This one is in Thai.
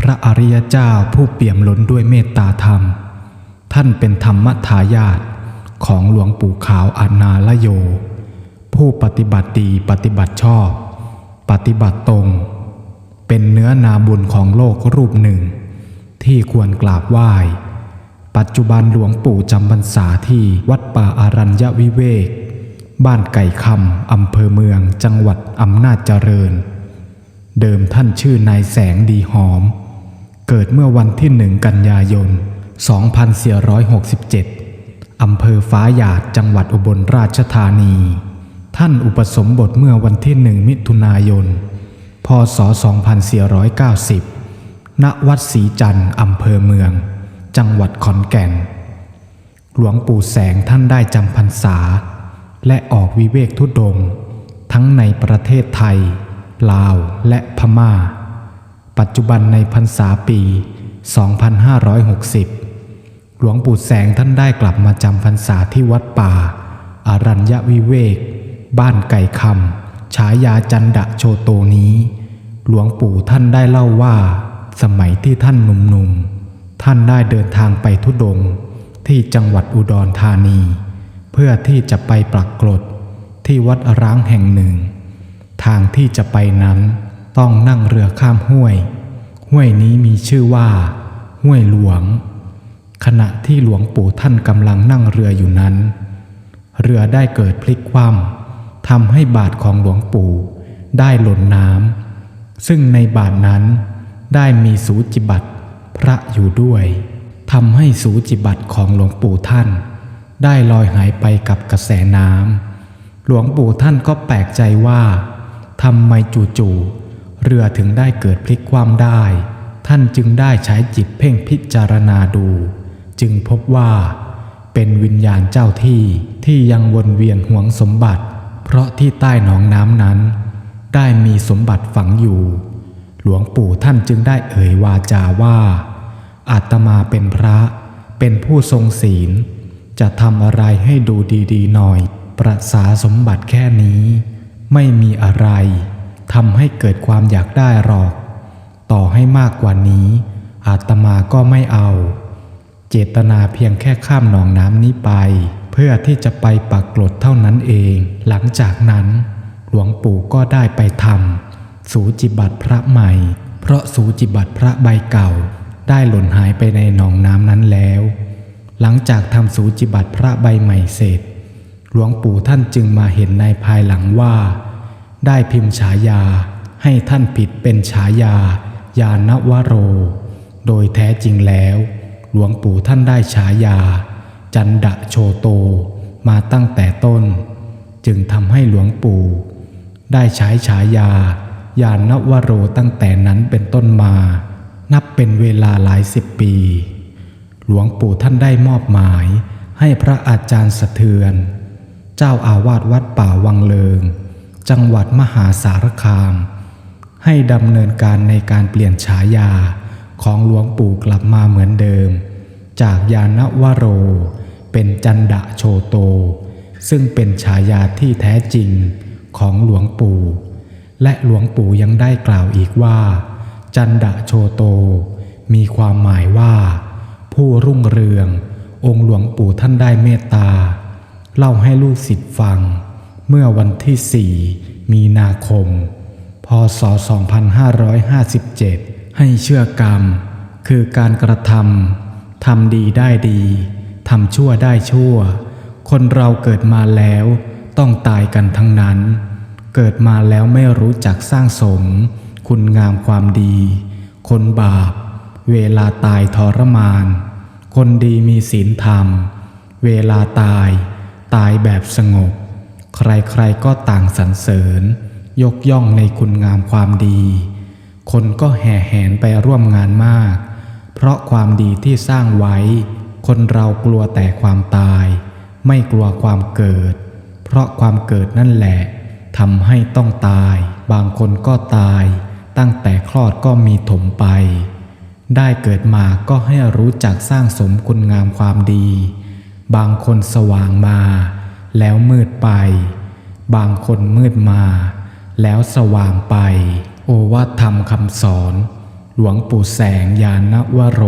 พระอริยเจ้าผู้เปี่ยมล้นด้วยเมตตาธรรม ท่านเป็นธรรมทายาทของหลวงปู่ขาวอานาลโย ผู้ปฏิบัติดีปฏิบัติชอบ ปฏิบัติตรง เป็นเนื้อนาบุญของโลกรูปหนึ่ง ที่ควรกราบไหว้ ปัจจุบันหลวงปู่จำพรรษาที่วัดป่าอารัญญวิเวก บ้านไก่คำอำเภอเมืองจังหวัดอำนาจเจริญ เดิมท่านชื่อนายแสงดีหอม เกิดเมื่อวันที่หนึ่งกันยายน 2467 อำเภอฟ้าหยาดจังหวัดอุบลราชธานี ท่านอุปสมบทเมื่อวันที่หนึ่งมิถุนายน พศ 2490 ณ วัดศรีจันทร์อำเภอเมือง จังหวัดขอนแก่น หลวงปู่แสงท่านได้จำพรรษา และออกวิเวกทุดง ทั้งในประเทศไทย ลาวและพม่า ปัจจุบันในพรรษาปี 2560 หลวงปู่แสงท่านได้กลับมาจำพรรษาที่วัดป่า อารัญญวิเวก บ้านไก่คำฉายาจันดะโชโตนี้ หลวงปู่ท่านได้เล่าว่า สมัยที่ท่านหนุ่มๆ ท่านได้เดินทางไปทุดง ที่จังหวัดอุดรธานี เพื่อที่จะไปปรักกรดที่วัดร้างแห่งหนึ่ง ทางที่จะไปนั้นต้องนั่งเรือข้ามห้วย ห้วยนี้มีชื่อว่า ห้วยหลวง ขณะที่หลวงปู่ท่านกำลังนั่งเรืออยู่นั้น เรือได้เกิดพลิกคว่ำทำให้บาทของหลวงปู่ได้หล่นน้ำซึ่งในบาทนั้นได้มีสูจิบัตรพระอยู่ด้วยทำให้สูจิบัตรของหลวงปู่ท่าน ได้ลอยหายไปกับกระแสน้ำหลวงปู่ท่านก็แปลกใจว่าทำไมจู่ๆ เรือถึงได้เกิดพลิกคว่ำได้ ท่านจึงได้ใช้จิตเพ่งพิจารณาดู จึงพบว่า เป็นวิญญาณเจ้าที่ที่ยังวนเวียนห่วงสมบัติ เพราะที่ใต้หนองน้ำนั้น ได้มีสมบัติฝังอยู่ หลวงปู่ท่านจึงได้เอ่ยวาจาว่า อาตมาเป็นพระเป็นผู้ทรงศีล จะทำอะไรให้ดูดีๆหน่อย ประสาสมบัติแค่นี้ ไม่มีอะไร ทำให้เกิดความอยากได้หรอก ต่อให้มากกว่านี้ อาตมาก็ไม่เอา เจตนาเพียงแค่ข้ามหนองน้ำนี้ไป เพื่อที่จะไปปักกลดเท่านั้นเอง หลังจากนั้น หลวงปู่ก็ได้ไปทำสูจิบัตรพระใหม่ เพราะสูจิบัตรพระใบเก่า ได้หล่นหายไปในหนองน้ำนั้นแล้ว หลังจากทำสูจิบัตรพระใบใหม่เสร็จ หลวงปู่ท่านจึงมาเห็นในภายหลังว่า ได้พิมพ์ฉายาให้ท่านผิดเป็นฉายา ยานวโร โดยแท้จริงแล้ว หลวงปู่ท่านได้ฉายา จันดะโชโตมาตั้งแต่ต้น จึงทำให้หลวงปู่ ได้ใช้ฉายา ยานวโรตั้งแต่นั้นเป็นต้นมา นับเป็นเวลาหลายสิบปี หลวงปู่ท่านได้มอบหมายให้พระอาจารย์สะเทือน เจ้าอาวาสวัดป่าวังเลิง จังหวัดมหาสารคาม ให้ดำเนินการในการเปลี่ยนฉายาของหลวงปู่กลับมาเหมือนเดิม จากยานวโร เป็นจันดะโชโต ซึ่งเป็นฉายาที่แท้จริงของหลวงปู่ และหลวงปู่ยังได้กล่าวอีกว่า จันดะโชโต มีความหมายว่า ผู้รุ่งเรือง องค์หลวงปู่ท่านได้เมตตา เล่าให้ลูกศิษย์ฟัง เมื่อวันที่ 4 มีนาคม พศ 2557 ให้เชื่อกรรม คือการกระทำทำดีได้ดีทำชั่วได้ชั่ว คนเราเกิดมาแล้วต้องตายกันทั้งนั้น เกิดมาแล้วไม่รู้จักสร้างสม คุณงามความดี คนบาป เวลาตายทรมาน คนดีมีศีลธรรม เวลาตาย ตายแบบสงบ ใครๆก็ต่างสรรเสริญ ยกย่องในคุณงามความดี คนก็แห่แหนไปร่วมงานมาก เพราะความดีที่สร้างไว้ คนเรากลัวแต่ความตาย ไม่กลัวความเกิด เพราะความเกิดนั่นแหละทำให้ต้องตาย บางคนก็ตาย ตั้งแต่คลอดก็มีถมไป ได้เกิดมาก็ให้รู้จักสร้างสมคุณงามความดี บางคนสว่างมา แล้วมืดไป บางคนมืดมา แล้วสว่างไป โอวาทธรรมคำสอน หลวงปู่แสงยานวโร